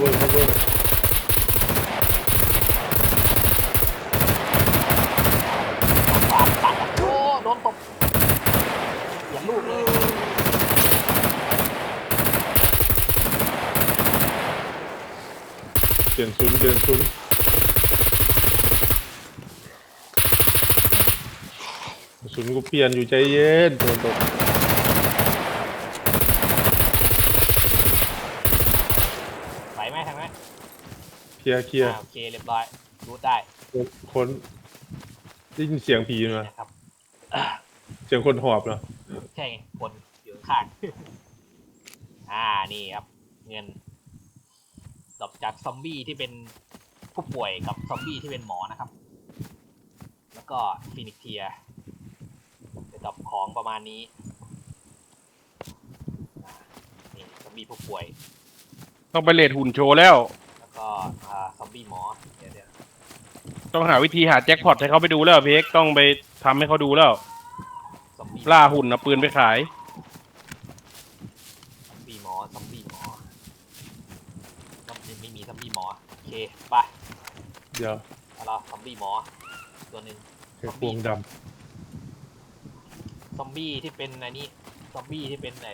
cover cover ขวาตัดโอ้โดนตบอย่าลูกเลยเปลี่ยนศูนย์เปลี่ยนศูนย์ศูนย์กูเปลี่ยนอยู่ใจเย็นโดนตก ไหวไหมทางนั้น เคลียร์เคลียร์อ่าโอเคเรียบร้อยรูดได้คนได้ยินเสียงผีไหมนะครับเสียงคนหอบเหรอใช่ไงคนอยู่ข้างๆอ่านี่ครับ เงินดอกจากซอมบี้ที่เป็นผู้ป่วยกับซอมบี้ที่เป็นหมอนะครับ แล้วก็ฟินิกเทียเป็นดอกของประมาณนี้อ่านี่ซอมบี้ผู้ป่วยต้องไปเลดหุ่นโชว์แล้ว แล้วก็อ่าซอมบี้หมอเดี๋ยวเดี๋ยวต้องหาวิธีหาแจ็คพอตให้เขาไปดูแล้วเพกต้องไปทำให้เขาดูแล้ว ซอมบี้ล่าหุ่นเอาปืนไปขาย ซอมบี้หมอซอมบี้หมอซอมบี้ไม่มีซอมบี้หมอโอเคไปเดี๋ยวเอาละซอมบี้หมอ ตัวหนึ่งแค่พวงดซอมบี้ที่เป็นอันนี้ซอมบี้ที่เป็นไอ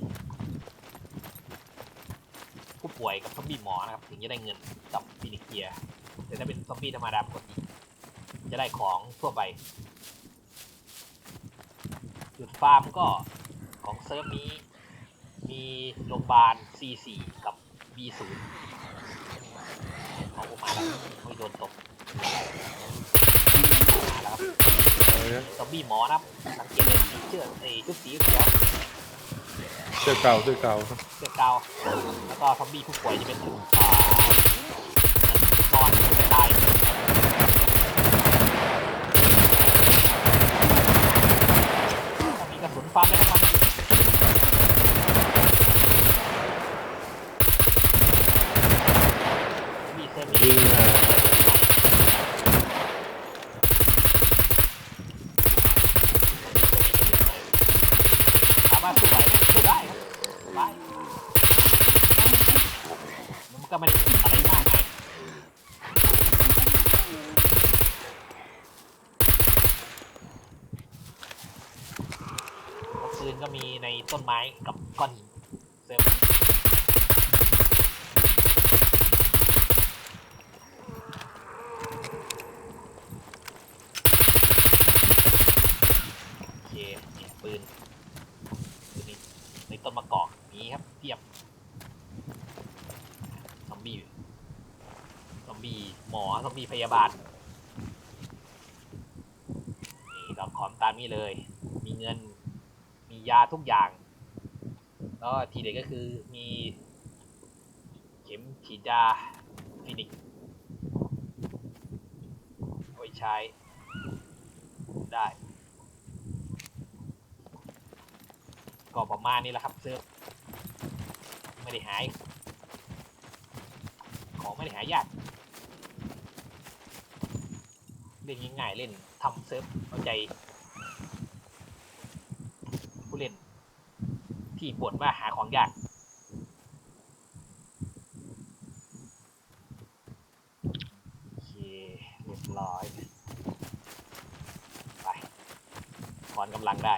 ผู้ ป่วยกับซอมบี้หมอนะครับ ถึงจะได้เงินกับฟินิกเกียแต่ถ้าเป็นซอมบี้ธรรมดาปกติจะได้ของทั่วไป จุดฟาร์มก็ของเซิร์ฟนี้ มีโรงพยาบาล C4 กับ B0 เอาออกมาแล้วไม่โดนตกมาแล้วครับำอะไรนะซอมบี้หมอนะครับสังเกตเลยสีเชือกไอ้ชุดสีเขียวเสื้อเก่าเสื้อเก่าเสือเกาวแล้วก็ซอมบี้ผู้ป่วยจะเป็นอ่าเหมือนชุดนอนไม่ตายถ้ามีกระสุนฟาร์มได้ทั้งนั้นมีเซอร์มี ยิงหา สามารถสู้ไหวไหมสู้ได้ครับไปมัน ก็ไม่ได้อะไรมากไงปืนก็มีในต้นไม้กับก้อนหินเซฟโอเคเนี่ยปืนปืนในในต้นมะกอกนี้ครับเทียบซอมบี้ซอมบี้ หมอซองมีพยาบาลนี่ดอกคอมตามนี้เลย มีเงิน มียาทุกอย่างแล้วทีเด็ดก็คือมีเข็มฉีดยาฟินิกเอาไว้ใช้ ได้ ก็ประมาณนี้แหละครับเซิร์ฟไม่ได้หาย ของไม่ได้หายยาก เล่นง่ายๆเล่นทำเซิร์ฟเอาใจ ผู้เล่น ที่บ่นว่าหาของยากโอเคเรียบร้อย ไปถอนกำลังได้